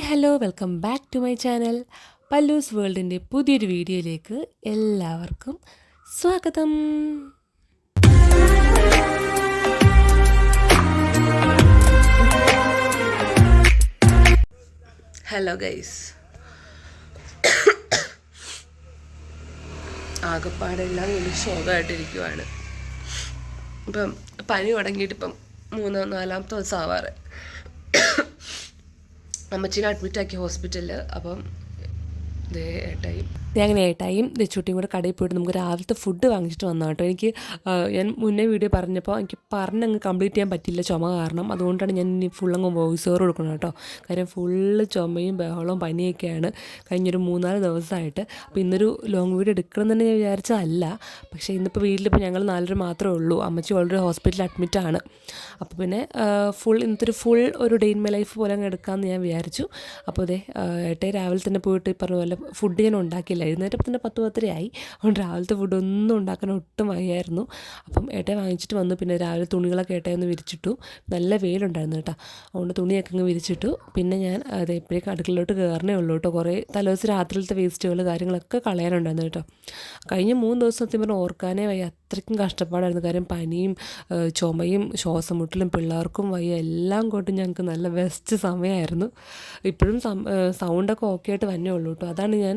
Hi hello welcome back to my channel. Pallus വേൾഡിന്റെ പുതിയൊരു വീഡിയോയിലേക്ക് എല്ലാവർക്കും സ്വാഗതം. Hello guys. ആകപ്പാടെല്ലാം ഒരു ശോകമായിട്ടിരിക്കുവാണ്. ഇപ്പം പനി തുടങ്ങിയിട്ട് ഇപ്പം മൂന്നോ നാലാമത്തെ ദിവസം ആവാറ് അമ്മച്ചീനെ അഡ്മിറ്റാക്കി ഹോസ്പിറ്റലിൽ അപ്പം ദേ ഏട്ടായി. ഞാൻ അങ്ങനെ ഏട്ടായും ദച്ചുട്ടിയും കൂടെ കടയിൽ പോയിട്ട് നമുക്ക് രാവിലത്തെ ഫുഡ് വാങ്ങിച്ചിട്ട് വന്നു കേട്ടോ. എനിക്ക് ഞാൻ മുന്നേ വീഡിയോ പറഞ്ഞപ്പോൾ എനിക്ക് പറഞ്ഞങ്ങ് കംപ്ലീറ്റ് ചെയ്യാൻ പറ്റില്ല ചുമ കാരണം. അതുകൊണ്ടാണ് ഞാൻ ഇനി ഫുള്ളങ്ങ് വോയിസ് ഓവർ കൊടുക്കണം കേട്ടോ. കാര്യം ഫുള്ള് ചുമയും ബഹളവും പനിയൊക്കെയാണ് കഴിഞ്ഞൊരു മൂന്നാൽ ദിവസമായിട്ട്. അപ്പോൾ ഇന്നൊരു ലോങ് വീഡിയോ എടുക്കണം തന്നെ ഞാൻ വിചാരിച്ചതല്ല. പക്ഷേ ഇന്നിപ്പോൾ വീട്ടിലിപ്പോൾ ഞങ്ങൾ നാലര മാത്രമേ ഉള്ളൂ. അമ്മച്ചി ഓൾറെഡി ഹോസ്പിറ്റലിൽ അഡ്മിറ്റാണ് അപ്പോൾ പിന്നെ ഫുൾ ഇന്നത്തെ ഒരു ഫുൾ ഒരു ഡെയിൻ മൈ ലൈഫ് പോലെ അങ്ങ് എടുക്കാമെന്ന് ഞാൻ വിചാരിച്ചു. അപ്പോൾ അതെ ഏട്ടേ രാവിലെ തന്നെ പോയിട്ട് ഈ പറഞ്ഞ പോലെ ഫുഡ് ഞാൻ ഉണ്ടാക്കിയില്ല? എഴുന്നേറ്റപ്പോൾ തന്നെ പത്ത് പത്തരയായി അതുകൊണ്ട് രാവിലത്തെ ഫുഡ് ഒന്നും ഉണ്ടാക്കാൻ ഒട്ടും വയ്യായിരുന്നു. അപ്പം ഏട്ടയെ വാങ്ങിച്ചിട്ട് വന്നു. പിന്നെ രാവിലെ തുണികളൊക്കെ ഏട്ടയെ ഒന്ന് വിരിച്ചിട്ടു. നല്ല വെയിലുണ്ടായിരുന്നു കേട്ടോ. അതുകൊണ്ട് തുണിയൊക്കെ അങ്ങ് വിരിച്ചിട്ടു. പിന്നെ ഞാൻ അത് എപ്പോഴേക്കും അടുക്കളയിലോട്ട് കയറണേ ഉള്ളൂ കേട്ടോ. കുറേ തലേദിവസം രാത്രിയിലത്തെ വേസ്റ്റുകൾ കാര്യങ്ങളൊക്കെ കളയാനുണ്ടായിരുന്നു കേട്ടോ. കഴിഞ്ഞ മൂന്ന് ദിവസം സത്യം പറഞ്ഞാൽ ഓർക്കാനേ വയ്യ. അത്രയ്ക്കും കഷ്ടപ്പാടായിരുന്നു. കാര്യം പനിയും ചുമയും ശ്വാസം മുട്ടലും പിള്ളേർക്കും വയ്യ. എല്ലാം കൊണ്ടും ഞങ്ങൾക്ക് നല്ല ബെസ്റ്റ് സമയമായിരുന്നു. ഇപ്പോഴും സൗണ്ടൊക്കെ ഓക്കെ ആയിട്ട് വന്നേ ഉള്ളൂ കേട്ടോ. അതാണ് ഞാൻ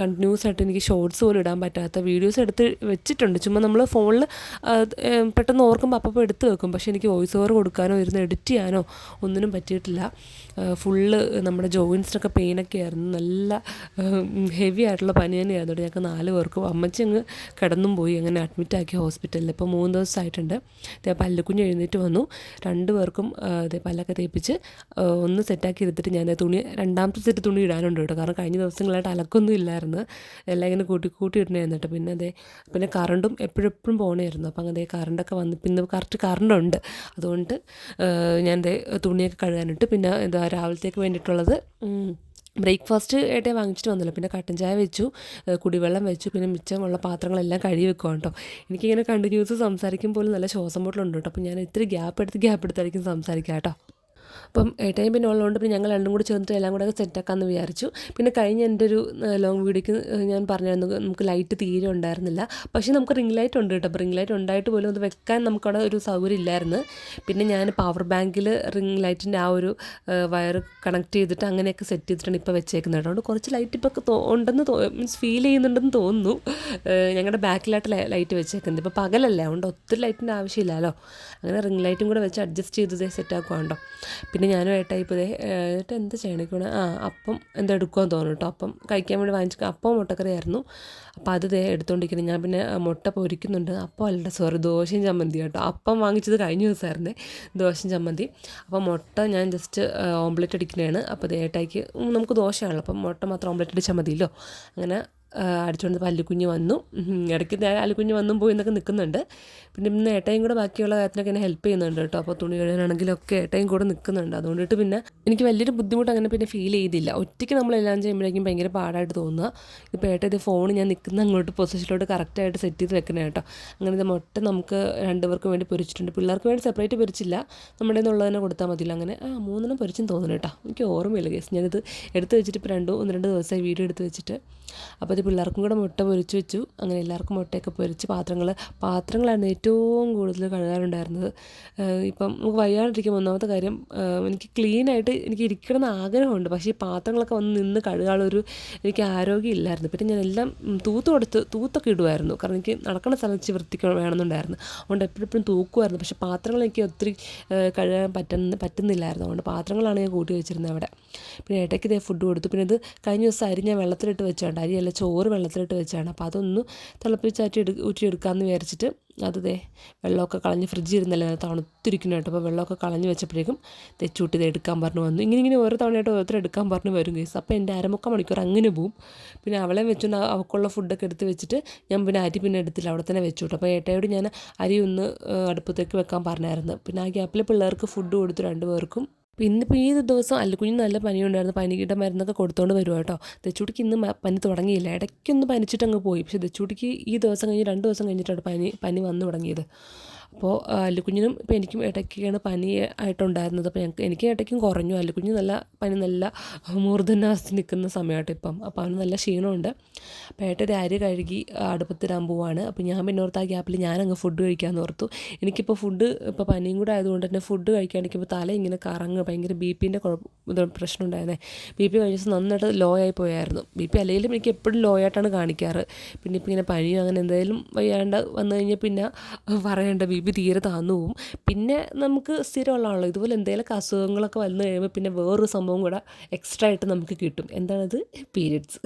കണ്ടിന്യൂസ് ആയിട്ട് എനിക്ക് ഷോർട്സ് പോലും ഇടാൻ പറ്റാത്ത വീഡിയോസ് എടുത്ത് വെച്ചിട്ടുണ്ട്. ചുമ്മാ നമ്മൾ ഫോണിൽ പെട്ടെന്ന് ഓർക്കുമ്പോൾ അപ്പോൾ എടുത്ത് വെക്കും. പക്ഷേ എനിക്ക് വോയിസ് ഓവർ കൊടുക്കാനോ ഇരുന്ന് എഡിറ്റ് ചെയ്യാനോ ഒന്നിനും പറ്റിയിട്ടില്ല. ഫുള്ള് നമ്മുടെ ജോയിൻസിനൊക്കെ പെയിനൊക്കെ ആയിരുന്നു. നല്ല ഹെവി ആയിട്ടുള്ള പനി തന്നെയായിരുന്നു. ഞങ്ങൾക്ക് നാല് പേർക്കും. അമ്മച്ചി അങ്ങ് കിടന്നും പോയി. അങ്ങനെ അഡ്മിറ്റ് ആക്കി ഹോസ്പിറ്റലിൽ ഇപ്പോൾ മൂന്ന് ദിവസമായിട്ടുണ്ട് ഇതേ പല്ലുക്കുഞ്ഞ് എഴുന്നേറ്റ് വന്നു. രണ്ട് പേർക്കും ഇതേ പല്ലൊക്കെ തേപ്പിച്ച് ഒന്ന് സെറ്റാക്കി എടുത്തിട്ട് ഞാൻ തുണി രണ്ടാമത്തെ സെറ്റ് തുണി ഇടാനുണ്ട് കേട്ടോ. കാരണം കഴിഞ്ഞ ദിവസങ്ങളായിട്ട് അലക്കൊന്നും ഇല്ലായിരുന്നു എല്ലാം ഇങ്ങനെ കൂട്ടി കൂട്ടി ഇടണമായിരുന്നു കേട്ടോ. പിന്നെ അതേ പിന്നെ കറണ്ടും എപ്പോഴും എപ്പോഴും പോകണമായിരുന്നു അപ്പം അങ്ങനെ കറണ്ടൊക്കെ വന്ന് പിന്നെ കറക്റ്റ് കറണ്ടുണ്ട്. അതുകൊണ്ട് ഞാൻ തുണിയൊക്കെ കഴുകാനിട്ട് പിന്നെ എന്താ രാവിലത്തേക്ക് വേണ്ടിയിട്ടുള്ളത് ബ്രേക്ക്ഫാസ്റ്റ് ഏട്ടേ വാങ്ങിച്ചിട്ട് വന്നല്ലോ. പിന്നെ കട്ടൻ ചായ വെച്ചു കുടിവെള്ളം വെച്ചു പിന്നെ മിച്ചമുള്ള പാത്രങ്ങളെല്ലാം കഴുകി വെക്കുക കേട്ടോ. എനിക്കിങ്ങനെ കണ്ടിന്യൂസ് സംസാരിക്കും പോലും നല്ല ശ്വാസം മുട്ടലുണ്ട് കേട്ടോ. അപ്പോൾ ഞാൻ ഇത്തിരി ഗ്യാപ്പ് എടുത്ത് ഗ്യാപ്പ് എടുത്തായിരിക്കും സംസാരിക്കാം കേട്ടോ. അപ്പം ഏട്ടയും പിന്നെ ഉള്ളതുകൊണ്ട് പിന്നെ ഞങ്ങൾ രണ്ടും കൂടി ചേർന്നിട്ട് എല്ലാം കൂടെ സെറ്റാക്കാമെന്ന് വിചാരിച്ചു. പിന്നെ കഴിഞ്ഞ എന്റെ ഒരു ലോങ് വീഡിയോക്ക് ഞാൻ പറഞ്ഞായിരുന്നു നമുക്ക് ലൈറ്റ് തീരെ ഉണ്ടായിരുന്നില്ല. പക്ഷേ നമുക്ക് റിംഗ് ലൈറ്റ് ഉണ്ട് കേട്ടോ. അപ്പോൾ റിംഗ് ലൈറ്റ് ഉണ്ടായിട്ട് പോലും അത് വെക്കാൻ നമുക്കവിടെ ഒരു സൗകര്യം ഇല്ലായിരുന്നു. പിന്നെ ഞാൻ പവർ ബാങ്കിൽ റിംഗ് ലൈറ്റിന്റെ ആ ഒരു വയർ കണക്ട് ചെയ്തിട്ട് അങ്ങനെയൊക്കെ സെറ്റ് ചെയ്തിട്ടാണ് ഇപ്പോൾ വെച്ചേക്കുന്നത് അതുകൊണ്ട് കുറച്ച് ലൈറ്റ് ഇപ്പോൾ ഉണ്ടെന്ന് മീൻസ് ഫീൽ ചെയ്യുന്നുണ്ടെന്ന് തോന്നുന്നു. ഞങ്ങളുടെ ബാക്കിലായിട്ട് ലൈറ്റ് വെച്ചേക്കുന്നത്. ഇപ്പോൾ പകലല്ലേ. അതുകൊണ്ട് ഒത്തിരി ലൈറ്റിന്റെ ആവശ്യമില്ലല്ലോ. അങ്ങനെ റിംഗ് ലൈറ്റും കൂടെ വെച്ച് അഡ്ജസ്റ്റ് ചെയ്ത് സെറ്റ് ആക്കുവാണ്ടോ. പിന്നെ ഞാനും ഏട്ടാ ഇപ്പോൾ ദേ ഏട്ടാ എന്ത് ചെയ്യണേക്കൂടെ ആ അപ്പം എന്താ എടുക്കുമെന്ന് തോന്നുന്നു കേട്ടോ. അപ്പം കഴിക്കാൻ വേണ്ടി വാങ്ങിച്ച അപ്പം മുട്ടക്കറി ആയിരുന്നു. അപ്പോൾ അത് ദേ എടുത്തുകൊണ്ടിരിക്കുന്നത് ഞാൻ പിന്നെ മുട്ട പൊരിക്കുന്നുണ്ട്. അപ്പം അല്ല സോറി ദോശയും ചമ്മന്തി കേട്ടോ. അപ്പം വാങ്ങിച്ചത് കഴിഞ്ഞ ദിവസമായിരുന്നേ ദോശയും ചമ്മന്തി അപ്പം മുട്ട ഞാൻ ജസ്റ്റ് ഓംലെറ്റ് അടിക്കുന്നതാണ്. അപ്പോൾ ഏട്ടായിക്ക് നമുക്ക് ദോശയാണല്ലോ. അപ്പം മുട്ട മാത്രം ഓംലെറ്റ് അടിച്ചാൽ മതിയല്ലോ. അങ്ങനെ അടിച്ചുകൊണ്ട് പല്ലുക്കുഞ്ഞ് വന്നു. ഇടയ്ക്ക് അല്ലുക്കുഞ്ഞ് വന്നും പോയി എന്നൊക്കെ നിൽക്കുന്നുണ്ട് പിന്നെ ഇന്ന് ഏട്ടയും കൂടെ ബാക്കിയുള്ള കാര്യത്തിനൊക്കെ എന്നെ ഹെൽപ്പ് ചെയ്യുന്നുണ്ട് കേട്ടോ. അപ്പോൾ തുണി കഴുകാനാണെങ്കിലും ഒക്കെ ഏട്ടയും കൂടെ നിൽക്കുന്നുണ്ട് അതുകൊണ്ടിട്ട് പിന്നെ എനിക്ക് വലിയൊരു ബുദ്ധിമുട്ട് അങ്ങനെ പിന്നെ ഫീൽ ചെയ്തില്ല. ഒറ്റയ്ക്ക് നമ്മളെല്ലാം ചെയ്യുമ്പോഴേക്കും ഭയങ്കര പാടായിട്ട് തോന്നുക. ഇപ്പോൾ ഏട്ട ഇത് ഫോൺ ഞാൻ നിൽക്കുന്ന അങ്ങോട്ട് പൊസിഷനിലോട്ട് കറക്റ്റായിട്ട് സെറ്റ് ചെയ്ത് വെക്കണേ കേട്ടോ. അങ്ങനെ ഇത് മൊട്ട നമുക്ക് രണ്ടുപേർക്ക് വേണ്ടി പൊരിച്ചിട്ടുണ്ട്. പിള്ളേർക്ക് വേണ്ടി സെപ്പറേറ്റ് പൊരിച്ചില്ല. നമ്മുടെ നിന്നുള്ളത് തന്നെ കൊടുത്താൽ മതിയില്ല. അങ്ങനെ ആ മൂന്നെണ്ണം പൊരിച്ചും തോന്നുന്നു കേട്ടോ. എനിക്ക് ഓർമ്മയില്ല കേസ് ഞാനിത് എടുത്ത് വെച്ചിട്ട് ഇപ്പോൾ രണ്ടോ ഒന്ന് രണ്ട് ദിവസമായി വീഡിയോ എടുത്ത് വെച്ചിട്ട്. അപ്പോൾ ഇത് പിള്ളേർക്കും കൂടെ മുട്ട പൊരിച്ച് വെച്ചു. അങ്ങനെ എല്ലാവർക്കും മുട്ടയൊക്കെ പൊരിച്ച് പാത്രങ്ങൾ പാത്രങ്ങളാണ് ഏറ്റവും കൂടുതൽ കഴുകാറുണ്ടായിരുന്നത്. ഇപ്പം നമുക്ക് വയ്യാണ്ടിരിക്കുമ്പോൾ ഒന്നാമത്തെ കാര്യം എനിക്ക് ക്ലീനായിട്ട് എനിക്ക് ഇരിക്കണം എന്ന് ആഗ്രഹമുണ്ട്. പക്ഷേ ഈ പാത്രങ്ങളൊക്കെ വന്ന് നിന്ന് കഴുകാനുള്ളൊരു എനിക്ക് ആരോഗ്യം ഇല്ലായിരുന്നു. പിന്നെ ഞാൻ എല്ലാം തൂത്ത് കൊടുത്ത് തൂത്തൊക്കെ ഇടുമായിരുന്നു കാരണം എനിക്ക് നടക്കുന്ന സ്ഥലം വെച്ച് വൃത്തിക്ക് വേണമെന്നുണ്ടായിരുന്നു. അതുകൊണ്ട് എപ്പോഴെപ്പോഴും തൂക്കുമായിരുന്നു പക്ഷേ പാത്രങ്ങൾ എനിക്ക് ഒത്തിരി കഴുകാൻ പറ്റുന്ന പറ്റുന്നില്ലായിരുന്നു. അതുകൊണ്ട് പാത്രങ്ങളാണ് ഞാൻ കൂട്ടി വെച്ചിരുന്നത് അവിടെ. പിന്നെ ഇടയ്ക്ക് ഇതേ ഫുഡ് കൊടുത്തു. പിന്നെ ഇത് കഴിഞ്ഞ ദിവസം അരി ഞാൻ വെള്ളത്തിലിട്ട് വെച്ചോണ്ട് അരിയല്ല ചോറ് വെള്ളത്തിലിട്ട് വെച്ചാണ്. അപ്പോൾ അതൊന്ന് തിളപ്പിച്ചാറ്റി എടു ഊറ്റി എടുക്കാമെന്ന് വിചാരിച്ചിട്ട് അത് ദേ വെള്ളമൊക്കെ കളഞ്ഞ് ഫ്രിഡ്ജിൽ ഇരുന്നല്ലേ തണുത്തിരിക്കുന്നു കേട്ടോ. അപ്പോൾ വെള്ളമൊക്കെ കളഞ്ഞ് വെച്ചപ്പോഴേക്കും തെച്ചൂട്ടി ഇത് എടുക്കാൻ പറഞ്ഞു വന്നു. ഇങ്ങനെ ഇങ്ങനെ ഓരോ തവണയായിട്ട് ഓരോരുത്തർ എടുക്കാൻ പറഞ്ഞു വരും കേസ് അപ്പോൾ എന്റെ അരമുക്കാൽ മണിക്കൂർ അങ്ങനെ പോവും. പിന്നെ അവളെ വെച്ചുകൊണ്ട് അവൾക്കുള്ള ഫുഡൊക്കെ എടുത്ത് വെച്ചിട്ട് ഞാൻ പിന്നെ അരി പിന്നെ എടുത്തില്ല. അവിടെ തന്നെ വെച്ചു കേട്ടോ. അപ്പോൾ ഏട്ടയോട് ഞാൻ അരി ഒന്ന് അടുപ്പത്തേക്ക് വെക്കാൻ പറഞ്ഞായിരുന്നു. പിന്നെ ആ ഗ്യാപ്പിൽ പിള്ളേർക്ക് ഫുഡ് കൊടുത്തു രണ്ട് പേർക്കും ഇന്നിപ്പോൾ ഈ ദിവസം അല്ലുകുഞ്ഞിന് നല്ല പനിയുണ്ടായിരുന്നു. പനിക്കിട്ട മരുന്നൊക്കെ കൊടുത്തോണ്ട് വരുമോ കേട്ടോ ദച്ചൂട്ടിക്ക് ഇന്ന് പനി തുടങ്ങിയില്ല. ഇടയ്ക്കൊന്ന് പനിച്ചിട്ടങ്ങ് പോയി. പക്ഷേ ദച്ചൂട്ടിക്ക് ഈ ദിവസം കഴിഞ്ഞ് രണ്ട് ദിവസം കഴിഞ്ഞിട്ടാണ് പനി പനി വന്നു തുടങ്ങിയത്. അപ്പോൾ അല്ലുക്കുഞ്ഞിനും ഇപ്പോൾ എനിക്കും ഇടയ്ക്കാണ് പനി ആയിട്ടുണ്ടായിരുന്നത്. അപ്പോൾ ഞങ്ങൾക്ക് എനിക്ക് ഇടയ്ക്കും കുറഞ്ഞു. അല്ലുക്കുഞ്ഞ് നല്ല പനി നല്ല മൂർധനാസ്തി നിൽക്കുന്ന സമയമായിട്ട് ഇപ്പം. അപ്പോൾ അവന് നല്ല ക്ഷീണമുണ്ട്. അപ്പോൾ ഏട്ടൻ അരി കഴുകി അടുപ്പത്തിടാൻ പോവാണ്. അപ്പോൾ ഞാൻ പിന്നെ ഓർത്ത് ആ ഗ്യാപ്പിൽ ഞാനങ്ങ് ഫുഡ് കഴിക്കാമെന്ന് ഓർത്തു. എനിക്കിപ്പോൾ ഫുഡ് ഇപ്പോൾ പനിയും കൂടെ ആയതുകൊണ്ട് തന്നെ ഫുഡ് കഴിക്കാണ്ടിരിക്കുമ്പോൾ തല ഇങ്ങനെ കറങ്ങുക. ഭയങ്കര ബി പിന്റെ കുഴപ്പം പ്രശ്നം ഉണ്ടായിരുന്നേ. ബി പി കഴിഞ്ഞ ദിവസം നന്നായിട്ട് ലോ ആയി പോയായിരുന്നു. ബി പി അല്ലെങ്കിലും എനിക്ക് എപ്പോഴും ലോ ആയിട്ടാണ് കാണിക്കാറ്. പിന്നെ ഇപ്പം ഇങ്ങനെ പനിയോ അങ്ങനെ എന്തെങ്കിലും വയ്യാണ്ട് വന്നു കഴിഞ്ഞാൽ പിന്നെ പറയേണ്ട ബി പി തീരെ താന്നു പോവും. പിന്നെ നമുക്ക് സ്ഥിരമുള്ളതാണല്ലോ. ഇതുപോലെ എന്തെങ്കിലുമൊക്കെ അസുഖങ്ങളൊക്കെ വന്നു കഴിയുമ്പോൾ പിന്നെ വേറൊരു സംഭവം കൂടെ എക്സ്ട്രാ ആയിട്ട് നമുക്ക് കിട്ടും. എന്താണത്? പീരിയഡ്സ്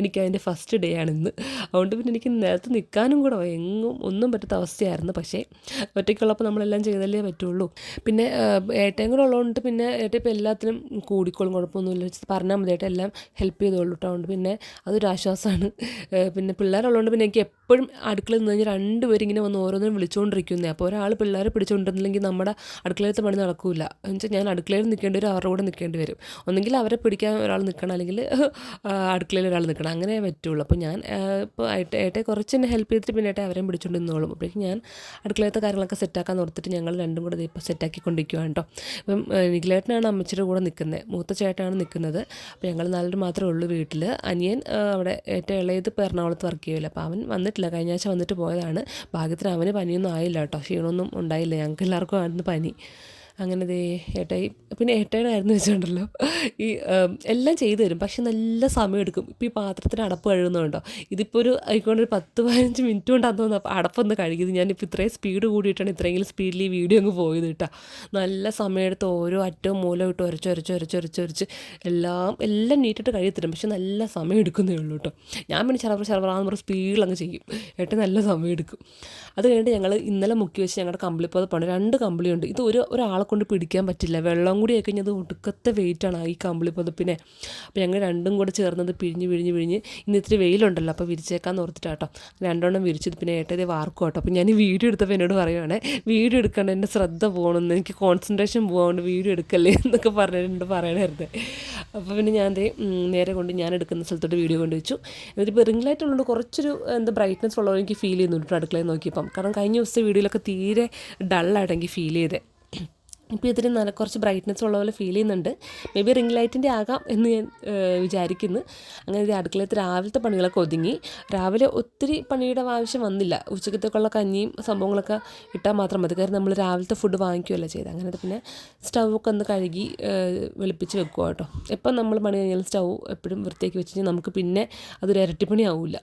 എനിക്ക് അതിന്റെ ഫസ്റ്റ് ഡേ ആണ് ഇന്ന്. അതുകൊണ്ട് പിന്നെ എനിക്ക് നേരത്തെ നിൽക്കാനും കൂടെ എങ്ങും ഒന്നും പറ്റാത്ത അവസ്ഥയായിരുന്നു. പക്ഷേ ഒറ്റയ്ക്കുള്ളപ്പോൾ നമ്മളെല്ലാം ചെയ്തല്ലേ പറ്റുള്ളൂ. പിന്നെ ഏട്ടയും കൂടെ ഉള്ളതുകൊണ്ട് പിന്നെ ഏട്ട ഇപ്പോൾ എല്ലാത്തിനും കൂടിക്കോളും. കുഴപ്പമൊന്നുമില്ല. പറഞ്ഞാൽ മതി. ഏട്ടൻ എല്ലാം ഹെൽപ്പ് ചെയ്തോളൂ കേട്ടോ അതുകൊണ്ട് പിന്നെ അതൊരു ആശ്വാസമാണ് പിന്നെ പിള്ളേരുള്ളതുകൊണ്ട് പിന്നെ എനിക്ക് എപ്പോഴും അടുക്കളയിൽ നിന്ന് കഴിഞ്ഞാൽ രണ്ടുപേരും ഇങ്ങനെ വന്ന് ഓരോന്നും വിളിച്ചുകൊണ്ടിരിക്കുന്നേ അപ്പോൾ ഒരാൾ പിള്ളേരെ പിടിച്ചുകൊണ്ടിരുന്നില്ലെങ്കിൽ നമ്മുടെ അടുക്കളയിലത്തെ പണി നടക്കില്ല എന്നുവെച്ചാൽ ഞാൻ അടുക്കളയിൽ നിൽക്കേണ്ടി വരും അവരുടെ കൂടെ നിൽക്കേണ്ടി വരും. ഒന്നെങ്കിൽ അവരെ പിടിക്കാൻ ഒരാൾ നിൽക്കണം അല്ലെങ്കിൽ അടുക്കളയിൽ ഒരാൾ നിൽക്കണം അങ്ങനെ പറ്റുള്ളൂ. അപ്പോൾ ഞാൻ ഇപ്പോൾ ഏട്ടെ കുറച്ച് എന്നെ ഹെൽപ്പ് ചെയ്തിട്ട് പിന്നെ ഏട്ടെ അവരെയും പിടിച്ചുകൊണ്ട് നിന്നോളും അപ്പോഴേക്കും ഞാൻ അടുക്കളയിലത്തെ കാര്യങ്ങളൊക്കെ സെറ്റാക്കാൻ ഓർത്തിട്ട് ഞങ്ങൾ രണ്ടും കൂടെ ഇപ്പോൾ സെറ്റാക്കിക്കൊണ്ടിരിക്കുകയാണ് കേട്ടോ അപ്പം നിഖിലേട്ടനാണ് അമ്മച്ചിയുടെ കൂടെ നിൽക്കുന്നത് മൂത്ത ചേട്ടനാണ് നിൽക്കുന്നത് അപ്പോൾ ഞങ്ങൾ നാലര മാത്രമേ ഉള്ളൂ വീട്ടിൽ അനിയൻ അവിടെ ഏറ്റവും ഇളയത് ഇപ്പോൾ എറണാകുളത്ത് വർക്ക് ചെയ്യില്ല അപ്പോൾ അവൻ വന്നിട്ടില്ല. കഴിഞ്ഞ ആഴ്ച വന്നിട്ട് പോയതാണ്. ഭാഗ്യത്തിന് അവന് പനിയൊന്നും ആയില്ല കേട്ടോ ക്ഷീണമൊന്നും ഉണ്ടായില്ല. ഞങ്ങൾക്ക് എല്ലാവർക്കും ആയിരുന്നു പനി. അങ്ങനെ ദേ ഏട്ടായി. പിന്നെ ഏട്ടയുടെ കാര്യം വെച്ചിട്ടുണ്ടല്ലോ ഈ എല്ലാം ചെയ്തു തരും. പക്ഷെ നല്ല സമയം എടുക്കും. ഇപ്പോൾ ഈ പാത്രത്തിന് അടപ്പ് കഴുകുന്നുണ്ടോ ഇതിപ്പോൾ ഒരു ആയിക്കൊണ്ട് ഒരു പത്ത് പതിനഞ്ച് മിനിറ്റ് കൊണ്ടാന്ന് തോന്നുന്നു. അടപ്പൊന്ന് കഴുകിയത്. ഞാനിപ്പോൾ ഇത്രയും സ്പീഡ് കൂടിയിട്ടാണ് ഇത്രയെങ്കിലും സ്പീഡിൽ ഈ വീഡിയോ അങ്ങ് പോയത് കേട്ടോ. നല്ല സമയമെടുത്ത് ഓരോ അറ്റവും മൂലം ഇട്ട് ഉരച്ച് ഉരച്ച് ഉരച്ച് ഉരച്ച് ഉരച്ച് എല്ലാം എല്ലാം നീറ്റിട്ട് കഴുകി പക്ഷെ നല്ല സമയം എടുക്കുന്നേ ഉള്ളൂ കേട്ടോ. ഞാൻ പിന്നെ ചിലപ്പോൾ ചിലവറാന്ന് പറഞ്ഞ് സ്പീഡിൽ അങ്ങ് ചെയ്യും. ഏട്ടൻ നല്ല സമയം എടുക്കും. അത് കഴിഞ്ഞിട്ട് ഞങ്ങൾ ഇന്നലെ മുക്കി വെച്ച് ഞങ്ങളുടെ കമ്പിളിപ്പോൾ പണി രണ്ട് കമ്പിളിയുണ്ട്. ഇത് ഒരു ഒരാളെ കൊണ്ട് പിടിക്കാൻ പറ്റില്ല. വെള്ളം കൂടി ആയി കഴിഞ്ഞാൽ അത് ഒടുക്കത്തെ വെയിറ്റാണ് ഈ കമ്പിളി പുതപ്പിനെ. അപ്പോൾ ഞങ്ങൾ രണ്ടും കൂടെ ചേർന്നത് പിഴിഞ്ഞ് പിഴിഞ്ഞ് പിഴിഞ്ഞ് ഇന്ന് ഇത്തിരി വെയിലുണ്ടല്ലോ. അപ്പോൾ വിരിച്ചേക്കാന്ന് ഓർത്തിട്ടാട്ടോ രണ്ടെണ്ണം വിരിച്ചത് പിന്നെ ഏട്ടത് വാർക്കും കേട്ടോ അപ്പോൾ ഞാൻ വീഡിയോ എടുത്തപ്പോൾ എന്നോട് പറയുവാണേ വീഡിയോ എടുക്കണ്ട എന്റെ ശ്രദ്ധ പോകണമെന്ന്. എനിക്ക് കോൺസെൻട്രേഷൻ പോകാണ്ട് വീഡിയോ എടുക്കല്ലേ എന്നൊക്കെ പറഞ്ഞിട്ടുണ്ട് പറയണമായിരുന്നു അപ്പോൾ പിന്നെ ഞാൻ നേരെ കൊണ്ട് ഞാൻ എടുക്കുന്ന സ്ഥലത്തോട്ട് വീഡിയോ കൊണ്ട് വെച്ചു. എന്നിട്ട് റിംഗ് ലൈറ്റ് കുറച്ചൊരു എന്താ ബ്രൈറ്റ്നസ് ഉള്ളത് എനിക്ക് ഫീൽ ചെയ്യുന്നുണ്ട് അടുക്കളയിൽ നോക്കിയപ്പം. കാരണം കഴിഞ്ഞ ദിവസത്തെ വീഡിയോയിലൊക്കെ തീരെ ഡള്ളായിട്ട് എനിക്ക് ഫീൽ ചെയ്തേ. ഇപ്പോൾ ഇതിന് നല്ല കുറച്ച് ബ്രൈറ്റ്നെസ് ഉള്ള പോലെ ഫീൽ ചെയ്യുന്നുണ്ട്. മേ ബി റിംഗ് ലൈറ്റിന്റെ ആകാം എന്ന് ഞാൻ വിചാരിക്കുന്നു. അങ്ങനെ ഇത് അടുക്കളത്ത് രാവിലത്തെ പണികളൊക്കെ ഒതുങ്ങി. രാവിലെ ഒത്തിരി പണിയുടെ ആവശ്യം വന്നില്ല. ഉച്ചക്കത്തേക്കുള്ള കഞ്ഞിയും സംഭവങ്ങളൊക്കെ ഇട്ടാൽ മാത്രം മതി. കാരണം നമ്മൾ രാവിലത്തെ ഫുഡ് വാങ്ങിക്കുകയല്ല ചെയ്ത്. അങ്ങനെ പിന്നെ സ്റ്റൗവൊക്കെ ഒന്ന് കഴുകി വെളുപ്പിച്ച് വെക്കുക കേട്ടോ. എപ്പം നമ്മൾ പണി കഴിഞ്ഞാൽ സ്റ്റൗ എപ്പോഴും വൃത്തിയാക്കി വെച്ച് കഴിഞ്ഞാൽ നമുക്ക് പിന്നെ അതൊരു ഇരട്ടിപ്പണി ആവില്ല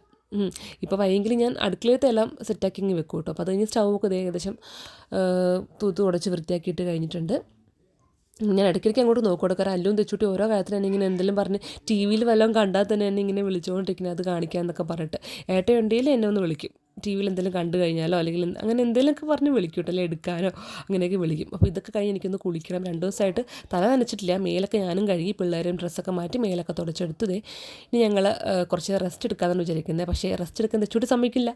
ഇപ്പോൾ വയ്യെങ്കിൽ ഞാൻ അടുക്കളയിലത്തെ എല്ലാം സെറ്റാക്കി വെക്കും കേട്ടോ അപ്പോൾ അത് കഴിഞ്ഞ് സ്റ്റൗവൊക്കെ ഏകദേശം തൂത്ത് ഉടച്ച് വൃത്തിയാക്കിയിട്ട് കഴിഞ്ഞിട്ടുണ്ട്. ഞാൻ ഇടയ്ക്കിടയ്ക്ക് അങ്ങോട്ട് നോക്കി കാരണം അല്ലും തെച്ചുട്ടി ഓരോ കാര്യത്തിന് തന്നെ ഇങ്ങനെ എന്തെങ്കിലും പറഞ്ഞ് ടി വിയിൽ വല്ലതും കണ്ടാൽ തന്നെ എന്നെ ഇങ്ങനെ വിളിച്ചുകൊണ്ടിരിക്കുന്നത് അത് കാണിക്കാമെന്നൊക്കെ പറഞ്ഞിട്ട് ഏട്ടയുണ്ടെങ്കിൽ എന്നെ ഒന്ന് വിളിക്കും. ടി വിയിൽ എന്തെങ്കിലും കണ്ടു കഴിഞ്ഞാലോ അല്ലെങ്കിൽ അങ്ങനെ എന്തെങ്കിലുമൊക്കെ പറഞ്ഞ് വിളിക്കും കേട്ടോ അല്ലെങ്കിൽ എടുക്കാനോ അങ്ങനെയൊക്കെ വിളിക്കും. അപ്പോൾ ഇതൊക്കെ കഴിഞ്ഞ് എനിക്കൊന്ന് കുളിക്കണം. രണ്ട് ദിവസമായിട്ട് തല നനച്ചിട്ടില്ല. മേലൊക്കെ ഞാനും കഴുകി പിള്ളേരും ഡ്രസ്സൊക്കെ മാറ്റി മേലൊക്കെ തുടച്ചെടുത്തതേ ഇനി ഞങ്ങൾ കുറച്ച് റെസ്റ്റ് എടുക്കാമെന്ന് വിചാരിക്കുന്നത്. പക്ഷേ റെസ്റ്റ് എടുക്കാൻ തെച്ചൂട്ടി സമ്മതിക്കില്ല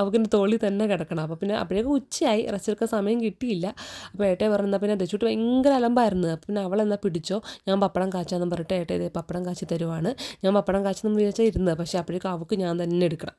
അവർക്ക് തോളിൽ തന്നെ കിടക്കണം. അപ്പോൾ പിന്നെ അപ്പോഴേക്കും ഉച്ചയായി. റെസ്റ്റ് എടുക്കാൻ സമയം കിട്ടിയില്ല. അപ്പോൾ ഏട്ടയെ പറഞ്ഞാൽ പിന്നെ തെച്ചൂട്ടി ഭയങ്കര അലമ്പായിരുന്നു. അപ്പോൾ പിന്നെ അവളെന്നാൽ പിടിച്ചോ? ഞാൻ പപ്പടം കാച്ചാന്ന് പറഞ്ഞിട്ട് ഏട്ടയെ പപ്പടം കാച്ചി തരുവാണ്. ഞാൻ പപ്പടം കാച്ചെന്ന് വിചാരിച്ചാൽ ഇരുന്നത്. പക്ഷേ അപ്പോഴേക്കും അവൾക്ക് ഞാൻ തന്നെ എടുക്കണം.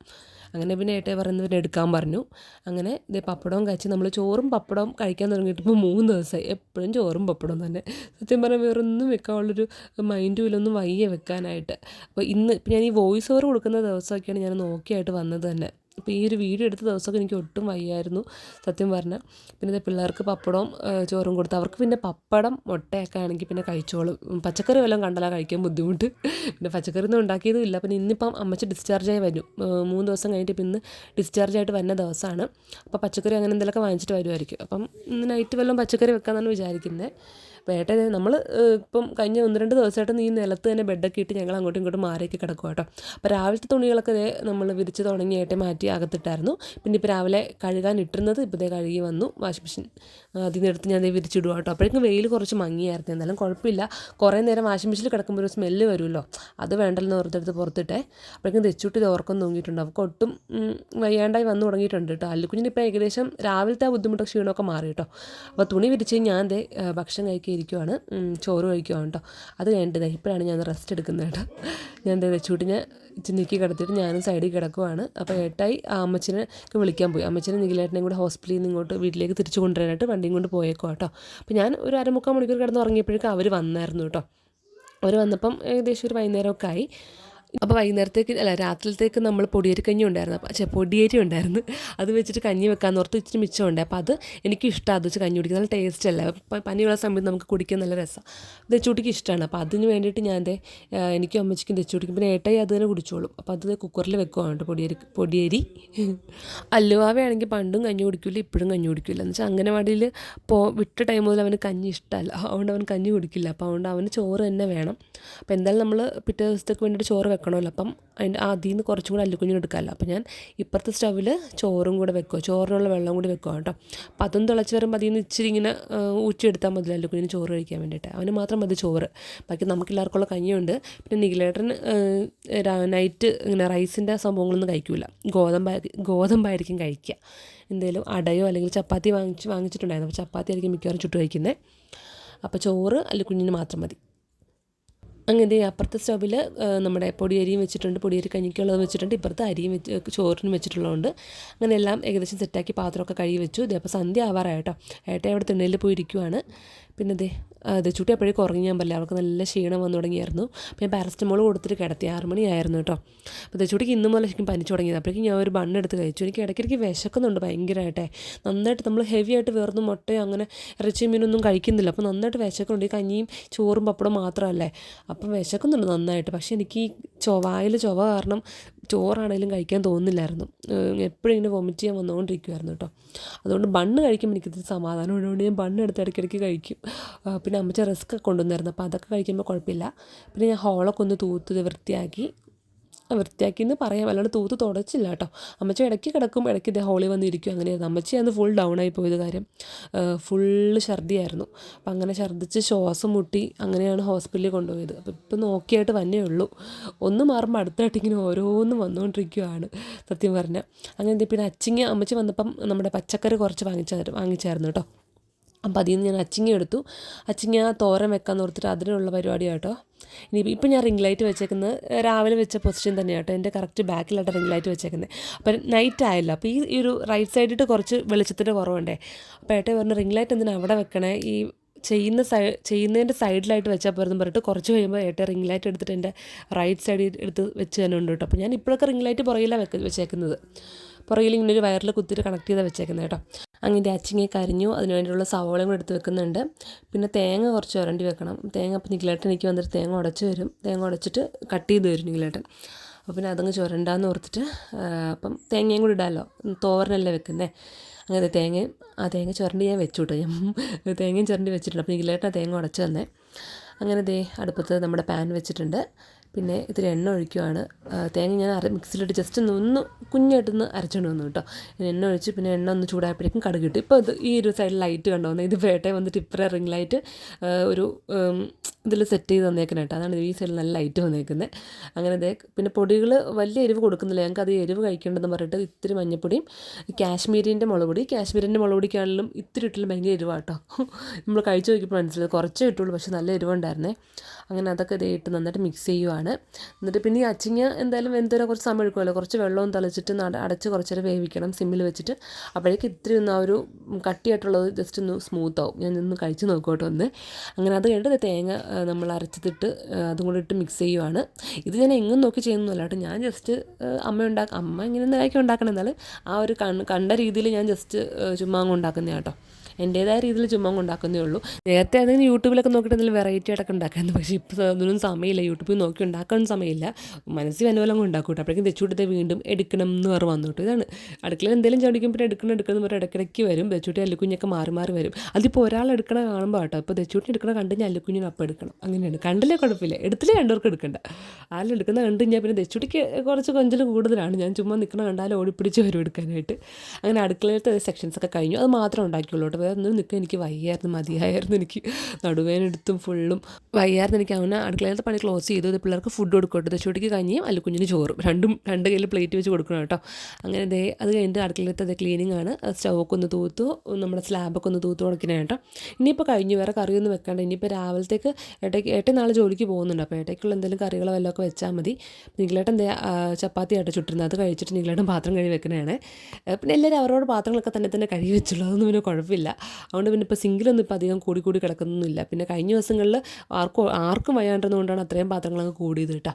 അങ്ങനെ പിന്നെ ഏട്ടയെ പറയുന്നവരെ എടുക്കാൻ പറഞ്ഞു. അങ്ങനെ ഇതേ പപ്പടവും കഴിച്ച് നമ്മൾ ചോറും പപ്പടവും കഴിക്കാൻ തുടങ്ങിയിട്ട് ഇപ്പോൾ മൂന്ന് ദിവസമായി എപ്പോഴും ചോറും പപ്പടവും തന്നെ. സത്യം പറഞ്ഞാൽ വേറൊന്നും വെക്കാനുള്ളൊരു മൈൻഡും ഇല്ലൊന്നും വയ്യ വെക്കാനായിട്ട്. അപ്പോൾ ഇന്ന് ഇപ്പം ഞാൻ ഈ വോയിസ് ഓവർ കൊടുക്കുന്ന ദിവസമൊക്കെയാണ് ഞാൻ നോക്കിയായിട്ട് വന്നത് തന്നെ. അപ്പോൾ ഈ ഒരു വീഡിയോ എടുത്ത ദിവസമൊക്കെ എനിക്ക് ഒട്ടും വയ്യായിരുന്നു സത്യം പറഞ്ഞാൽ. പിന്നെ പിള്ളേർക്ക് പപ്പടവും ചോറും കൊടുത്തു അവർക്ക് പിന്നെ പപ്പടം മുട്ടയൊക്കെ ആണെങ്കിൽ പിന്നെ കഴിച്ചോളും. പച്ചക്കറി വല്ലതും കണ്ടാലാ കഴിക്കാൻ ബുദ്ധിമുട്ട്. പിന്നെ പച്ചക്കറി ഒന്നും ഉണ്ടാക്കിയതും ഇല്ല. പിന്നെ ഇന്നിപ്പം അമ്മച്ച് ഡിസ്ചാർജായി വരും മൂന്ന് ദിവസം കഴിഞ്ഞിട്ട് പിന്നെ ഡിസ്ചാർജ് ആയിട്ട് വരുന്ന ദിവസമാണ്. അപ്പോൾ പച്ചക്കറി അങ്ങനെ എന്തെങ്കിലുമൊക്കെ വാങ്ങിച്ചിട്ട് വരുമായിരിക്കും അപ്പം ഇന്ന് നൈറ്റ് വല്ലതും പച്ചക്കറി വെക്കാമെന്നാണ് വിചാരിക്കുന്നത് ഏട്ടൻ നമ്മൾ ഇപ്പം കഴിഞ്ഞ ഒന്ന് രണ്ട് ദിവസമായിട്ട് നീ നിലത്ത് തന്നെ ബെഡൊക്കെ ഇട്ട് ഞങ്ങൾ അങ്ങോട്ടും ഇങ്ങോട്ടും മാറിയൊക്കെ കിടക്കും കേട്ടോ. അപ്പോൾ രാവിലത്തെ തുണികളൊക്കെ ഇതേ നമ്മൾ വിരിച്ച് തുടങ്ങി ഏട്ടൻ മാറ്റി അകത്തിട്ടായിരുന്നു. പിന്നെ ഇപ്പോൾ രാവിലെ കഴുകാൻ ഇട്ടിരുന്നത് ഇപ്പോൾ ഇതേ കഴുകി വന്നു. വാഷിംഗ് മെഷീൻ അതിൽ നിന്ന് എടുത്ത് ഞാൻ അതേ വിരിച്ചിടുക കേട്ടോ. അപ്പോഴേക്കും വെയിൽ കുറച്ച് മങ്ങിയായിരുന്നു. എന്നാലും കുഴപ്പമില്ല. കുറേ നേരം വാഷിംഗ് മെഷീനിൽ കിടക്കുമ്പോൾ ഒരു സ്മെല്ല് വരുമല്ലോ. അത് വേണ്ടല്ലോ ഓർത്തെടുത്ത് പുറത്തിട്ടെ. അപ്പോഴേക്കും തെച്ചുട്ടി ഇത് ഓർക്കം തൂങ്ങിയിട്ടുണ്ട് അപ്പോൾ ഒട്ടും വയ്യാണ്ടായി വന്നു തുടങ്ങിയിട്ടുണ്ട് കേട്ടോ. അല്ലുക്കുഞ്ഞിന് ഇപ്പോൾ ഏകദേശം രാവിലത്തെ ആ ബുദ്ധിമുട്ടൊക്കെ ക്ഷീണമൊക്കെ മാറി കേട്ടോ. അപ്പോൾ തുണി വിരിച്ച് ഞാൻ ദേ ഭക്ഷണം കഴിക്കുക ഇരിക്കുവാണ്. ചോറ് കഴിക്കുവാണ് കേട്ടോ അത് കഴിഞ്ഞിട്ട് ഇപ്പോഴാണ് ഞാൻ റെസ്റ്റ് എടുക്കുന്നത് കേട്ടോ ഞാൻ ദേ ചൂട്ടിനെ ഞാൻ നീക്കി കിടത്തിയിട്ട് ഞാനും സൈഡിൽ കിടക്കുവാണ്. അപ്പോൾ ഏട്ടായി ആ അമ്മച്ചിനെ വിളിക്കാൻ പോയി. അമ്മച്ചിനെ നിഖിലേട്ടനെയും കൂടെ ഹോസ്പിറ്റലിൽ നിന്ന് ഇങ്ങോട്ട് വീട്ടിലേക്ക് തിരിച്ചു കൊണ്ടുവരാനായിട്ട് വണ്ടിയും കൊണ്ട് പോയേക്കോ കേട്ടോ അപ്പോൾ ഞാൻ ഒരു അരമുക്കാൽ മണിക്കൂർ കിടന്ന് ഉറങ്ങിയപ്പോഴേക്കും അവർ വന്നായിരുന്നു കേട്ടോ അവർ വന്നപ്പം ഏകദേശം ഒരു വൈകുന്നേരമൊക്കെ ആയി. അപ്പോൾ വൈകുന്നേരത്തേക്ക് അല്ല രാത്രിയിലത്തേക്ക് നമ്മൾ പൊടിയേരി കഞ്ഞി ഉണ്ടായിരുന്നു. അപ്പോൾ ചെ പൊടിയേരി ഉണ്ടായിരുന്നു. അത് വെച്ചിട്ട് കഞ്ഞി വെക്കാൻ ഓർത്ത് ഇച്ചിരി മിച്ചമുണ്ട്. അപ്പോൾ അത് എനിക്ക് ഇഷ്ടമാണ് അത് വെച്ച് കഞ്ഞി കുടിക്കാൻ. നല്ല ടേസ്റ്റ് അല്ല? പനിയുള്ള സമയത്ത് നമുക്ക് കുടിക്കാൻ നല്ല രസമാണ് ദച്ചൂട്ടിക്ക് ഇഷ്ടമാണ് അപ്പോൾ അതിന് വേണ്ടിയിട്ട് ഞാൻ എന്റെ എനിക്ക് അമ്മച്ചിക്കും ദച്ചൂട്ടിക്കും പിന്നെ ഏട്ടായി അത് തന്നെ കുടിച്ചോളും. അപ്പോൾ അത് കുക്കറിൽ വെക്കുവാണ് പൊടിയേരി പൊടിയേരി. അല്ലുവാവയാണെങ്കിൽ പണ്ടും കഞ്ഞി കുടിക്കില്ല ഇപ്പോഴും കഞ്ഞി കുടിക്കില്ല എന്ന് വെച്ചാൽ അംഗനവാടിയിൽ പോ വിട്ട ടൈം മുതൽ അവന് കഞ്ഞി ഇഷ്ടമല്ല അതുകൊണ്ട് അവൻ കഞ്ഞി കുടിക്കില്ല. അപ്പോൾ അതുകൊണ്ട് അവന് ചോറ് തന്നെ വേണം. അപ്പോൾ എന്തായാലും നമ്മൾ പിറ്റേ ദിവസത്തേക്ക് വേണ്ടിയിട്ട് ചോറ് വെക്കണമല്ലോ. അപ്പം അതിന്റെ അതിൽ നിന്ന് കുറച്ചും കൂടി അല്ലുക്കുഞ്ഞിന് എടുക്കാമല്ലോ. അപ്പം ഞാൻ ഇപ്പുറത്തെ സ്റ്റവിൽ ചോറും കൂടെ വെക്കുക ചോറിനുള്ള വെള്ളം കൂടി വെക്കുക കേട്ടോ. അപ്പം അതും തിളച്ച് വരുമ്പോൾ അതിൽ നിന്ന് ഇച്ചിരി ഇങ്ങനെ ഊറ്റിയെടുത്താൽ മതി അല്ലുക്കുഞ്ഞിന് ചോറ് കഴിക്കാൻ വേണ്ടിയിട്ട്. അവന് മാത്രം മതി ചോറ്. ബാക്കി നമുക്ക് എല്ലാവർക്കുള്ള കഞ്ഞിയുണ്ട്. പിന്നെ നിഖിലേട്ടൻ നൈറ്റ് ഇങ്ങനെ റൈസിന്റെ സംഭവങ്ങളൊന്നും കഴിക്കില്ല ഗോതമ്പ് ഗോതമ്പായിരിക്കും കഴിക്കുക എന്തെങ്കിലും അടയോ അല്ലെങ്കിൽ ചപ്പാത്തി വാങ്ങിച്ച് വാങ്ങിച്ചിട്ടുണ്ടായിരുന്നു. അപ്പോൾ ചപ്പാത്തി ആയിരിക്കും മിക്കവാറും ചുട്ട് കഴിക്കുന്നത് അപ്പോൾ ചോറ് അല്ലെങ്കിൽ കുഞ്ഞിന് മാത്രം മതി. അങ്ങനെ അപ്പുറത്തെ സ്റ്റവിൽ നമ്മുടെ പൊടിയരിയും വെച്ചിട്ടുണ്ട്. പൊടിയരി കഞ്ഞിക്കുള്ളത് വെച്ചിട്ടുണ്ട്. ഇപ്പുറത്ത് അരിയും വെച്ച് ചോറിനും വെച്ചിട്ടുള്ളതുകൊണ്ട് അങ്ങനെ എല്ലാം ഏകദേശം സെറ്റാക്കി പാത്രമൊക്കെ കഴുകി വെച്ചു. ഇതേ അപ്പോൾ സന്ധ്യ ആവാറായിട്ടോ ഏട്ടാ അവിടെ തിണ്ണയിൽ പോയി ഇരിക്കുവാണ്. പിന്നെ ദേ അത് ചുട്ടി അപ്പോഴേക്കും ഉറങ്ങിയാൻ പറ്റില്ല അവർക്ക് നല്ല ക്ഷീണം വന്നു തുടങ്ങിയായിരുന്നു. പിന്നെ പാരസറ്റമോൾ കൊടുത്തിട്ട് കിടത്തി ആറ് മണിയായിരുന്നു കേട്ടോ. അപ്പോൾ ചുട്ടിക്ക് ഇന്ന് മുതൽ ശരിക്കും പനിച്ചു തുടങ്ങിയത്. അപ്പോഴേക്കും ഞാൻ ഒരു ബണ്ണെടുത്ത് കഴിച്ചു. എനിക്ക് ഇടയ്ക്കിടയ്ക്ക് വിശക്കുന്നുണ്ട് ഭയങ്കരമായിട്ടേ. നന്നായിട്ട് നമ്മൾ ഹെവി ആയിട്ട് വേർന്ന് മുട്ടയും അങ്ങനെ ഇറച്ചി മീനൊന്നും കഴിക്കുന്നില്ല. അപ്പോൾ നന്നായിട്ട് വിശക്കുന്നുണ്ട്. ഈ കഞ്ഞിയും ചോറും പപ്പടം മാത്രമല്ലേ. അപ്പം വിശക്കുന്നുണ്ട് നന്നായിട്ട്. പക്ഷേ എനിക്ക് ഈ ചൊവ്വായിൽ ചൊവ കാരണം ചോറാണേലും കഴിക്കാൻ തോന്നുന്നില്ലായിരുന്നു. എപ്പോഴും ഇങ്ങനെ വൊമിറ്റ് ചെയ്യാൻ വന്നുകൊണ്ടിരിക്കുമായിരുന്നു കേട്ടോ. അതുകൊണ്ട് ബണ്ണ് കഴിക്കുമ്പോൾ എനിക്കിത് സമാധാനം. ഉള്ളതുകൊണ്ട് ഞാൻ ബണ്ണ് എടുത്ത് ഇടയ്ക്കിടയ്ക്ക് കഴിക്കും. പിന്നെ അമ്മച്ച റിസ്ക് കൊണ്ടുവന്നായിരുന്നു. അപ്പോൾ അതൊക്കെ കഴിക്കുമ്പോൾ കുഴപ്പമില്ല. പിന്നെ ഞാൻ ഹോളൊക്കെ ഒന്ന് തൂത്ത് വൃത്തിയാക്കി വൃത്തിയാക്കി എന്ന് പറയാം. അല്ലാണ്ട് തൂത്ത് തുടച്ചില്ല കേട്ടോ. അമ്മച്ചി ഇടയ്ക്ക് കിടക്കും ഇടയ്ക്ക് ഇതേ ഹോളി വന്നിരിക്കും. അങ്ങനെയായിരുന്നു. അമ്മച്ചി അന്ന് ഫുൾ ഡൗൺ ആയി പോയത് കാര്യം. ഫുള്ള് ഛർദിയായിരുന്നു. അപ്പം അങ്ങനെ ഛർദ്ദിച്ച് ശ്വാസം മുട്ടി അങ്ങനെയാണ് ഹോസ്പിറ്റലിൽ കൊണ്ടുപോയത്. അപ്പം ഇപ്പം നോക്കിയായിട്ട് വന്നേ ഉള്ളൂ. ഒന്ന് മാറുമ്പോൾ അടുത്തായിട്ട് ഇങ്ങനെ ഓരോന്നും വന്നുകൊണ്ടിരിക്കുകയാണ് സത്യം പറഞ്ഞാൽ അങ്ങനെ പിന്നെ അച്ചിങ്ങ അമ്മച്ചി വന്നപ്പം നമ്മുടെ പച്ചക്കറി കുറച്ച് വാങ്ങിച്ചായിരുന്നു വാങ്ങിച്ചായിരുന്നു കേട്ടോ. അപ്പം അതിൽ നിന്ന് ഞാൻ അച്ചിങ്ങ എടുത്തു. അച്ചിങ്ങ തോരൻ വെക്കാൻ ഓർത്തിട്ട് അതിനുള്ള പരിപാടി കേട്ടോ. ഇനി ഇപ്പം ഞാൻ റിംഗ് ലൈറ്റ് വെച്ചേക്കുന്നത് രാവിലെ വെച്ച പൊസിഷൻ തന്നെയാണ് കേട്ടോ. എന്റെ കറക്റ്റ് ബാക്കിലായിട്ട് റിംഗ് ലൈറ്റ് വെച്ചേക്കുന്നത് അപ്പം നൈറ്റ് ആയല്ലോ. അപ്പോൾ ഈ ഒരു റൈറ്റ് സൈഡിട്ട് കുറച്ച് വെളിച്ചത്തിന്റെ കുറവുണ്ടേ. അപ്പോൾ ഏട്ടൻ പറഞ്ഞു റിംഗ് ലൈറ്റ് എന്തിനാണ് അവിടെ വെക്കണേ? ഈ ചെയ്യുന്ന സൈ ചെയ്യുന്നതിന്റെ സൈഡിലായിട്ട് വെച്ചാൽ പോരെന്ന് പറഞ്ഞിട്ട് കുറച്ച് കഴിയുമ്പോൾ ഏട്ട റിംഗ് ലൈറ്റ് എടുത്തിട്ട് എന്റെ റൈറ്റ് സൈഡിൽ എടുത്ത് വെച്ച് തന്നെ ഉണ്ട് കേട്ടോ. അപ്പോൾ ഞാൻ ഇപ്പോഴൊക്കെ റിംഗ് ലൈറ്റ് പുറകിലാണ് വെക്ക വെച്ചേക്കുന്നത്. പുറകിൽ ഇങ്ങനെ ഒരു വയറിൽ കുത്തിയിട്ട് കണക്ട് ചെയ്താൽ വെച്ചേക്കുന്നത് കേട്ടോ. അങ്ങനെ അച്ചിങ്ങ കരിഞ്ഞു അതിന് വേണ്ടിയുള്ള സവോളയും എടുത്ത് വെക്കുന്നുണ്ട്. പിന്നെ തേങ്ങ കുറച്ച് വരണ്ടി വെക്കണം. തേങ്ങ അപ്പം നിഖിലേട്ടൻ എനിക്ക് വന്നിട്ട് തേങ്ങ ഉടച്ച് വരും തേങ്ങ ഉടച്ചിട്ട് കട്ട് ചെയ്ത് വരും നിഖിലേട്ടൻ. അപ്പോൾ പിന്നെ അതങ്ങ് ചുരണ്ടാന്ന് ഓർത്തിട്ട് അപ്പം തേങ്ങയും കൂടി ഇടാമല്ലോ തോരനല്ലേ വെക്കുന്നേ. അങ്ങനെ തേങ്ങയും ആ തേങ്ങ ചുരണ്ടി ഞാൻ വെച്ചു കേട്ടോ ഞാൻ തേങ്ങയും ചുരണ്ടി വെച്ചിട്ടുണ്ട്. അപ്പോൾ നിഖിലേട്ടൻ ആ തേങ്ങ ഉടച്ച് തന്നെ. അങ്ങനെ ദേ അടുപ്പത്ത് നമ്മുടെ പാൻ വെച്ചിട്ടുണ്ട്. പിന്നെ ഇത്തിരി എണ്ണ ഒഴിക്കുവാണ്. തേങ്ങ ഞാൻ അര മിക്സിയിലിട്ട് ജസ്റ്റ് ഒന്ന് ഒന്ന് കുഞ്ഞായിട്ടൊന്ന് അരച്ചുകൊണ്ട് വന്നു കേട്ടോ. എണ്ണ ഒഴിച്ച് പിന്നെ എണ്ണ ഒന്ന് ചൂടായപ്പോഴേക്കും കടുക് കിട്ടും ഇപ്പോൾ ഇത് ഈ ഒരു സൈഡിൽ ലൈറ്റ് കണ്ടോ? ഇത് വേട്ടയെ വന്നിട്ട് ഇപ്പറേ റിംഗ് ലൈറ്റ് ഒരു ഇതിൽ സെറ്റ് ചെയ്ത് തന്നേക്കണം കേട്ടോ. അതാണ് ഈ സൈഡിൽ നല്ല ലൈറ്റ് വന്നേക്കുന്നത് അങ്ങനെ പിന്നെ പൊടികൾ വലിയ എരിവ് കൊടുക്കുന്നില്ല. ഞങ്ങൾക്ക് അത് എരിവ് കഴിക്കേണ്ടതെന്ന് പറഞ്ഞിട്ട് ഇത്തിരി മഞ്ഞപ്പൊടിയും കാശ്മീരിന്റെ മുളക് പൊടി. കാശ്മീരിന്റെ മുളക് പൊടിക്കാണെങ്കിലും ഇത്തിരി ഇട്ടില്ല ഭയങ്കര എരിവാട്ടോ നമ്മൾ കഴിച്ചു നോക്കിയപ്പോൾ മനസ്സിലായി. കുറച്ചേ ഇട്ടുള്ളൂ പക്ഷേ നല്ല എരിവുണ്ടായിരുന്നേ. അങ്ങനെ അതൊക്കെ ഇതായിട്ട് നന്നായിട്ട് മിക്സ് ചെയ്യുവാണ്. എന്നിട്ട് പിന്നെ ഈ അച്ചിങ്ങ എന്തായാലും വെന്തോരം കുറച്ച് സമയം എടുക്കുമല്ലോ കുറച്ച് വെള്ളവും തളിച്ചിട്ട് അടച്ച് കുറച്ച് നേരം വേവിക്കണം സിമ്മിൽ വെച്ചിട്ട്. അപ്പോഴേക്കും ഇത്തിരി ഒന്ന് ആ ഒരു കട്ടിയായിട്ടുള്ളത് ജസ്റ്റ് ഒന്ന് സ്മൂത്ത് ആവും. ഞാൻ ഒന്ന് കഴിച്ച് നോക്കോട്ടെ ഒന്ന്. അങ്ങനെ അത് കഴിഞ്ഞിട്ട് തേങ്ങ നമ്മൾ അരച്ചിട്ട് അതും കൂടി ഇട്ട് മിക്സ് ചെയ്യുവാണ്. ഇത് ഞാൻ എങ്ങും നോക്കി ചെയ്യുന്നതല്ല കേട്ടോ. ഞാൻ ജസ്റ്റ് അമ്മ ഉണ്ടാക്കാം അമ്മ ഇങ്ങനെ എന്തെങ്കിലുമൊക്കെ ഉണ്ടാക്കണം. എന്നാൽ ആ ഒരു കണ്ട രീതിയിൽ ഞാൻ ജസ്റ്റ് ചുമ്മാ ഉണ്ടാക്കുന്നതാണ് കേട്ടോ. എന്റേതായ രീതിയിൽ ചുമ്മാ ഉണ്ടാക്കുന്നേ ഉള്ളൂ. നേരത്തെ ആണെങ്കിൽ യൂട്യൂബിലൊക്കെ നോക്കിയിട്ട് എന്തെങ്കിലും വെറൈറ്റി ആയിട്ടൊക്കെ ഉണ്ടാക്കായിരുന്നു. പക്ഷേ ഇപ്പോൾ അതൊന്നും സമയമില്ല. യൂട്യൂബിൽ നോക്കി ഉണ്ടാക്കാനും സമയമില്ല. മനസ്സിൽ വന്ന പോലെ അങ്ങ് ഉണ്ടാക്കും കേട്ടോ. അപ്പോഴേക്കും തെച്ചുകൂട്ടത്തെ വീണ്ടും എടുക്കണം എന്ന് പറഞ്ഞ് വന്നിട്ട് ഇതാണ്. അടുക്കളയിൽ എന്തെങ്കിലും ചടിക്കുമ്പോൾ എടുക്കണം എടുക്കണം എന്ന് പറഞ്ഞാൽ ഇടയ്ക്കിടയ്ക്ക് വരും. തെച്ചുട്ടി അല്ലുക്കുഞ്ഞൊക്കെ മാറി മാറി വരും. അതിപ്പോൾ ഒരാൾ എടുക്കണ കാണുമ്പോൾ കേട്ടോ ഇപ്പോൾ തെച്ചുട്ടി എടുക്കണ കണ്ട് ഞാൻ അല്ലുക്കുഞ്ഞിന് അപ്പം എടുക്കണം. അങ്ങനെയാണ്. കണ്ടില്ലേ കുഴപ്പമില്ല. എടുത്തില്ലേ കണ്ടവർക്ക് എടുക്കണ്ട. ആരെടുക്കുന്ന കണ്ട് ഞാൻ പിന്നെ തെച്ചുട്ടിക്ക് കുറച്ച് കൊഞ്ചൽ കൂടുതലാണ്. ഞാൻ ചുമ്മാ നിൽക്കണ കണ്ടാൽ ഓടിപ്പിടിച്ച് വരും എടുക്കാനായിട്ട്. അങ്ങനെ അടുക്കളയിലത്തെ സെക്ഷൻസ് ഒക്കെ കഴിഞ്ഞു. അത് മാത്രം ഉണ്ടാക്കിയുള്ളൂ വേറെ നിൽക്കാൻ എനിക്ക് വയ്യായിരുന്നു മതിയായിരുന്നു. എനിക്ക് നടുവേനെടുത്തും ഫുള്ളും വയ്യായിരുന്നു. എനിക്ക് അങ്ങനെ അടുക്കളയിലത്തെ പണി ക്ലോസ് ചെയ്തു. പിള്ളേർക്ക് ഫുഡ് കൊടുക്കട്ടെ ദശോട്ടിക്ക് കഞ്ഞിയും അല്ല കുഞ്ഞിന് ചോറും. രണ്ടും രണ്ട് കയ്യിൽ പ്ലേറ്റ് വെച്ച് കൊടുക്കണം കേട്ടോ. അങ്ങനെ ദേ അത് കഴിഞ്ഞിട്ട് അടുക്കളയിലത്തെ അത് ക്ലീനിങ് ആണ്. സ്റ്റൗക്ക് ഒന്ന് തൂത്തു. നമ്മുടെ സ്ലാബൊക്കെ ഒന്ന് തൂത്ത് കൊടുക്കണേ കേട്ടോ. ഇനിയിപ്പോൾ കഴിഞ്ഞു. വേറെ കറിയൊന്നും വെക്കാണ്ട്. ഇനിയിപ്പോൾ രാവിലത്തേക്ക് ഏട്ടയ്ക്ക് ഏട്ടൻ നാളെ ജോലിക്ക് പോകുന്നുണ്ട്. അപ്പോൾ ഏട്ടയ്ക്കുള്ള എന്തെങ്കിലും കറികളോ വല്ലതൊക്കെ വെച്ചാൽ മതി. നിങ്ങളേട്ടൻ എന്താ ചപ്പാത്തി ആയിട്ട് ചുട്ടിരുന്നത് അത് കഴിച്ചിട്ട് നിങ്ങളേട്ടൻ പാത്രം കഴുകി വെക്കണേ പിന്നെ എല്ലാവരും അവരോട് പാത്രങ്ങളൊക്കെ തന്നെ തന്നെ കഴുകി വെച്ചുള്ളൂ. അതൊന്നും പിന്നെ കുഴപ്പമില്ല. അതുകൊണ്ട് പിന്നെ ഇപ്പോൾ സിങ്കിലൊന്നും ഇപ്പോൾ അധികം കൂടി കൂടി കിടക്കുന്നൊന്നുമില്ല. പിന്നെ കഴിഞ്ഞ ദിവസങ്ങളിൽ ആർക്കും ആർക്കും വയ്യാണ്ടതുകൊണ്ടാണ് അത്രയും പാത്രങ്ങളങ്ങ് കൂടിയത് കേട്ടോ.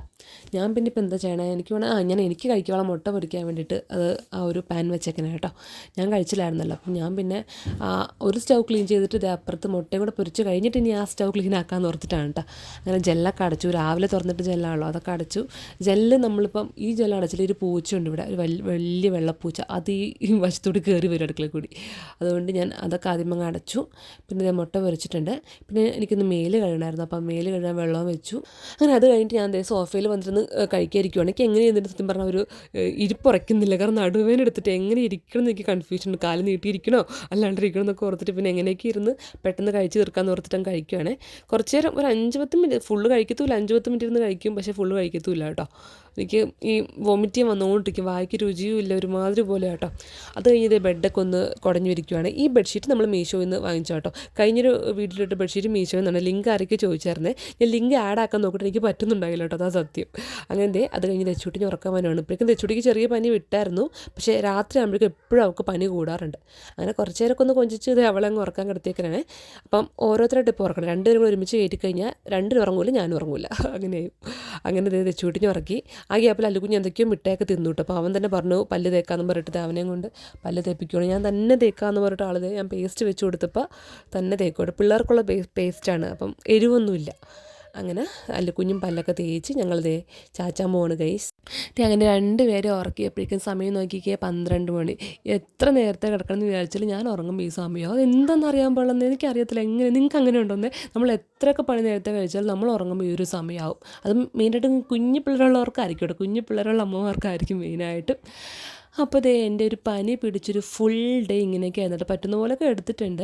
ഞാൻ പിന്നെ ഇപ്പോൾ എന്താ ചെയ്യണേ? എനിക്ക് വേണം ആ ഞാൻ എനിക്ക് കഴിക്കാനുള്ള മുട്ട പൊരിക്കാൻ വേണ്ടിയിട്ട് അത് ആ ഒരു പാൻ വെച്ചേക്കണേ കേട്ടോ. ഞാൻ കഴിച്ചില്ലായിരുന്നല്ലോ. അപ്പം ഞാൻ പിന്നെ ഒരു സ്റ്റൗ ക്ലീൻ ചെയ്തിട്ട് ഇത് അപ്പുറത്ത് മുട്ടയും കൂടെ പൊരിച്ച് കഴിഞ്ഞിട്ട് ഇനി ആ സ്റ്റൗ ക്ലീൻ ആക്കാമെന്ന് ഓർത്തിട്ടാണ് കേട്ടോ. അങ്ങനെ ജെല്ലൊക്കെ അടച്ചു. രാവിലെ തുറന്നിട്ട് ജെല്ലാണല്ലോ അതൊക്കെ അടച്ചു. ജെല്ല് നമ്മളിപ്പം ഈ ജെല്ല അടച്ചാൽ ഒരു പൂച്ചയുണ്ട് ഇവിടെ ഒരു വലിയ വെള്ളപ്പൂച്ച. അത് ഈ വശത്തോട് കയറി വരും അടുക്കളയിൽ കൂടി. അതുകൊണ്ട് ഞാൻ അതൊക്കെ അങ്ങ് അടച്ചു. പിന്നെ ഞാൻ മുട്ട പൊരിച്ചിട്ടുണ്ട്. പിന്നെ എനിക്കൊന്ന് മേൽ കഴുകണമായിരുന്നു. അപ്പം മേൽ കഴുകാൻ വെള്ളം വെച്ചു. അങ്ങനെ അത് കഴിഞ്ഞിട്ട് ഞാൻ ദേ സോഫയിൽ വന്നിരുന്ന് കഴിക്കാതിരിക്കുവാണ്. എനിക്ക് എങ്ങനെ എന്നിട്ട് സത്യം പറഞ്ഞാൽ ഒരു ഇരിപ്പുറയ്ക്കുന്നില്ല. കാരണം നടുവേന എടുത്തിട്ട് എങ്ങനെ ഇരിക്കണം എന്ന് എനിക്ക് കൺഫ്യൂഷൻ ഉണ്ട്. കാൽ നീട്ടിയിരിക്കണോ? അല്ലാണ്ട് ഇരിക്കണം എന്നൊക്കെ ഓർത്തിട്ട് പിന്നെ എങ്ങനെയൊക്കെ ഇരുന്ന് പെട്ടെന്ന് കഴിച്ച് തീർക്കാമെന്ന് ഓർത്തിട്ട് ഞാൻ കഴിക്കുവാണേ. കുറച്ച് നേരം ഒരു അഞ്ച് പത്ത് മിനിറ്റ് ഫുള്ള് കഴിക്കത്തുമില്ല. അഞ്ച് പത്ത് മിനിറ്റ് ഇരുന്ന് കഴിക്കും. പക്ഷേ ഫുള്ള് കഴിക്കത്തുമില്ല കേട്ടോ. എനിക്ക് ഈ വോമിറ്റ് ചെയ്യാൻ വന്നുകൊണ്ടിരിക്കും. വായിക്ക് രുചിയും ഇല്ല ഒരുമാതിരി പോലെ കേട്ടോ അത് കഴിഞ്ഞ് ഇതേ ബെഡൊക്കെ ഒന്ന് കുടഞ്ഞിരിക്കുവാണ്. ഈ ബെഡ്ഷീറ്റ് നമ്മൾ മീഷോയിൽ നിന്ന് വാങ്ങിച്ചു കേട്ടോ. കഴിഞ്ഞൊരു വീട്ടിലിട്ട് ബെഡ്ഷീറ്റ് മീഷോയിൽ നിന്നാണ് ലിങ്ക് ആരൊക്കെ ചോദിച്ചായിരുന്നേ. ഞാൻ ലിങ്ക് ആഡ് ആക്കാൻ നോക്കിയിട്ട് എനിക്ക് പറ്റുന്നുണ്ടായില്ല കേട്ടോ അതാ സത്യം. അങ്ങനെ ദേ അത് കഴിഞ്ഞ് തെച്ചുട്ടിന് ഉറക്കാൻ പനിയാണ് ഇപ്പോഴേക്കും തെച്ചുട്ടിക്ക് ചെറിയ പനി വിട്ടായിരുന്നു. പക്ഷേ രാത്രി ആകുമ്പോഴേക്കും എപ്പോഴും അവൾക്ക് പനി കൂടാറുണ്ട്. അങ്ങനെ കുറച്ച് നേരമൊക്കെ ഒന്ന് കൊഞ്ചിച്ച് ഇത് അവളങ്ങ് ഉറക്കാൻ കിടത്തിയേക്കണേ. അപ്പം ഓരോരുത്തരായിട്ട് ഇപ്പോൾ ഉറക്കണം. രണ്ടുപേരും ഒരുമിച്ച് കയറ്റി കഴിഞ്ഞാൽ രണ്ടുപേരും ഉറങ്ങൂല ഞാനും ഉറങ്ങൂല. അങ്ങനെയും അങ്ങനെ ദേ തെച്ചുട്ടിനെ ഉറക്കി. ആ ഗ്യാപ്പിൽ അല്ലുകുഞ്ഞ് എന്തൊക്കെയോ മിഠായൊക്കെ തിന്നു കേട്ടോ. അപ്പോൾ അവൻ തന്നെ പറഞ്ഞു പല്ല് തേക്കാന്ന് പറഞ്ഞിട്ട് അവനെയും കൊണ്ട് പല്ല് തേപ്പിക്കുകയാണ് ഞാൻ തന്നെ തേക്കാന്ന് പറഞ്ഞിട്ട് ആൾ ഞാൻ പേസ്റ്റ് വെച്ച് കൊടുത്തപ്പോൾ തന്നെ തേക്കോട്ടെ പിള്ളേർക്കുള്ള പേസ്റ്റാണ് അപ്പം എരിവൊന്നുമില്ല. അങ്ങനെ അല്ലുകുഞ്ഞും പല്ലൊക്കെ തേച്ച് ഞങ്ങൾ ദേ ചാച്ചാൻ പോണ് ഗൈസ് അങ്ങനെ രണ്ട് പേരെ ഉറക്കിയപ്പോഴേക്കും സമയം നോക്കിക്കേ പന്ത്രണ്ട് മണി. എത്ര നേരത്തെ കിടക്കണം എന്ന് വിചാരിച്ചാലും ഞാൻ ഉറങ്ങും ഈ സമയം. അത് എന്താണെന്ന് അറിയാൻ പാടില്ലെന്ന് എനിക്കറിയത്തില്ല. എങ്ങനെ? നിങ്ങൾക്ക് അങ്ങനെ ഉണ്ടോന്നേ? നമ്മൾ എത്രയൊക്കെ പണി നേരത്തെ കഴിച്ചാൽ നമ്മൾ ഉറങ്ങുമ്പോൾ ഈ ഒരു സമയമാവും അത് മെയിനായിട്ട് കുഞ്ഞു പിള്ളേരുള്ളവർക്കായിരിക്കും കേട്ടോ. കുഞ്ഞു പിള്ളേരുള്ള അമ്മമാർക്കായിരിക്കും മെയിനായിട്ട് അപ്പോൾ ദേ എന്റെ ഒരു പനി പിടിച്ചൊരു ഫുൾ ഡേ ഇങ്ങനെയൊക്കെ ആയിരുന്നു പറ്റുന്ന പോലെയൊക്കെ എടുത്തിട്ടുണ്ട്.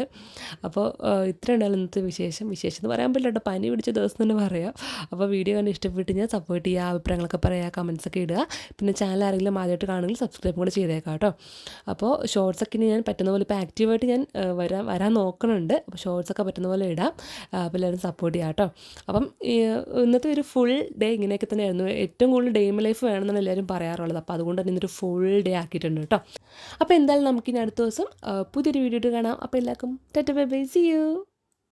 അപ്പോൾ ഇത്ര ഉണ്ടായാലും ഇന്നത്തെ വിശേഷം. വിശേഷം എന്ന് പറയാൻ പറ്റില്ല കേട്ടോ. പനി പിടിച്ച ദിവസം തന്നെ പറയാം. അപ്പോൾ വീഡിയോ കണ്ട് ഇഷ്ടപ്പെട്ട് ഞാൻ സപ്പോർട്ട് ചെയ്യുക അഭിപ്രായങ്ങളൊക്കെ പറയുക കമൻസൊക്കെ ഇടുക. പിന്നെ ചാനൽ ആരെങ്കിലും ആദ്യമായിട്ട് കാണുമെങ്കിൽ സബ്സ്ക്രൈബ് കൂടെ ചെയ്തേക്കാം കേട്ടോ. അപ്പോൾ ഷോർട്സൊക്കെ ഇനി ഞാൻ പറ്റുന്ന പോലെ ഇപ്പോൾ ആക്റ്റീവായിട്ട് ഞാൻ വരാൻ വരാൻ നോക്കണുണ്ട്. അപ്പോൾ ഷോർട്സൊക്കെ പറ്റുന്ന പോലെ ഇടാം. അപ്പോൾ എല്ലാവരും സപ്പോർട്ട് ചെയ്യാം കേട്ടോ. അപ്പം ഇന്നത്തെ ഒരു ഫുൾ ഡേ ഇങ്ങനെയൊക്കെ തന്നെയായിരുന്നു. ഏറ്റവും കൂടുതൽ ഡെയിം ലൈഫ് വേണമെന്നാണ് എല്ലാവരും പറയാറുള്ളത്. അപ്പോൾ അതുകൊണ്ട് തന്നെ ഇന്നൊരു ഫുൾ ഡേ ആക്കിയിട്ടുണ്ട് കേട്ടോ. അപ്പോൾ എന്തായാലും നമുക്കിനി അടുത്ത ദിവസം പുതിയൊരു വീഡിയോ കാണാം. അപ്പോൾ എല്ലാവർക്കും ടെറ്റ് ബൈ ബൈ സി യു